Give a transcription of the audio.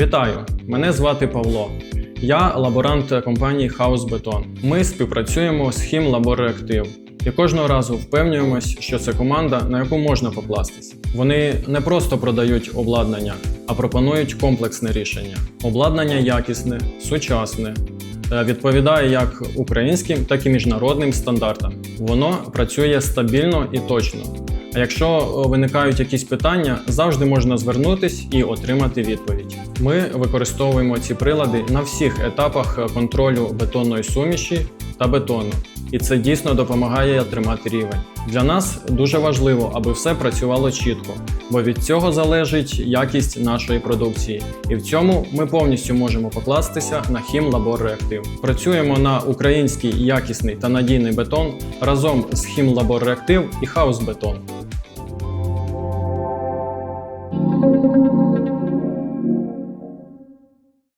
Вітаю! Мене звати Павло. Я лаборант компанії Beton. Ми співпрацюємо з Хім Лабореактив і кожного разу впевнюємось, що це команда, на яку можна покластись. Вони не просто продають обладнання, а пропонують комплексне рішення. Обладнання якісне, сучасне, е, відповідає як українським, так і міжнародним стандартам. Воно працює стабільно і точно. А якщо е, виникають якісь питання, завжди можна звернутись і отримати відповідь. Ми використовуємо ці прилади на всіх етапах контролю бетонної суміші та бетону, і це дійсно допомагає тримати рівень. Для нас дуже важливо, аби все працювало чітко, бо від цього залежить якість нашої продукції. І в цьому ми повністю можемо покластися на Хім Лабор Реактив. Працюємо на український якісний та надійний бетон разом з Хім Лабор Реактив і Хаус Бетон.